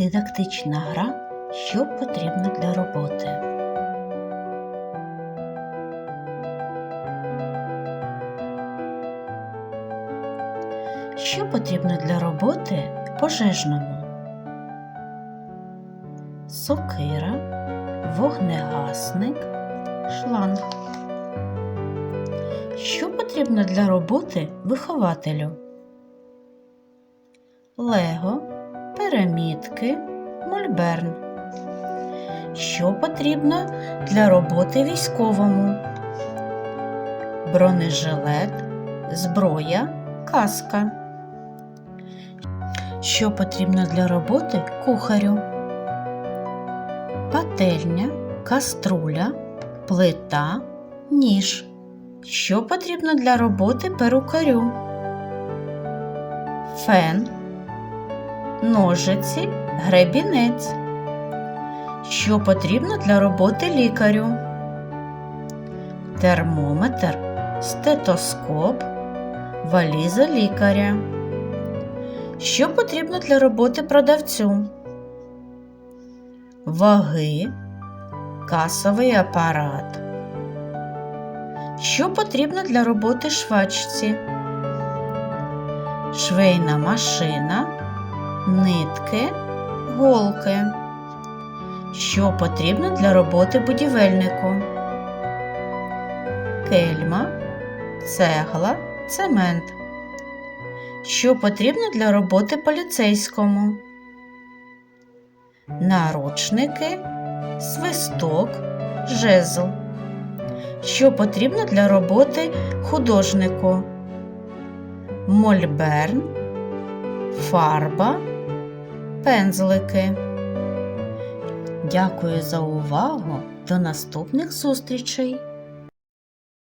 Дидактична гра, що потрібно для роботи. Що потрібно для роботи пожежному? Сокира, вогнегасник, шланг. Що потрібно для роботи вихователю? Лего, пірамідки, мольберн. Що потрібно для роботи військовому? Бронежилет, зброя, каска. Що потрібно для роботи кухарю? Пательня, каструля, плита, ніж. Що потрібно для роботи перукарю? Фен, ножиці, гребінець. Що потрібно для роботи лікарю? Термометр, стетоскоп, валіза лікаря. Що потрібно для роботи продавцю? Ваги, касовий апарат. Що потрібно для роботи швачці? Швейна машина, нитки, голки. Що потрібно для роботи будівельнику? Кельма, цегла, цемент. Що потрібно для роботи поліцейському? Наручники, свисток, жезл. Що потрібно для роботи художнику? Мольберн, фарба, пензлики. Дякую за увагу. До наступних зустрічей!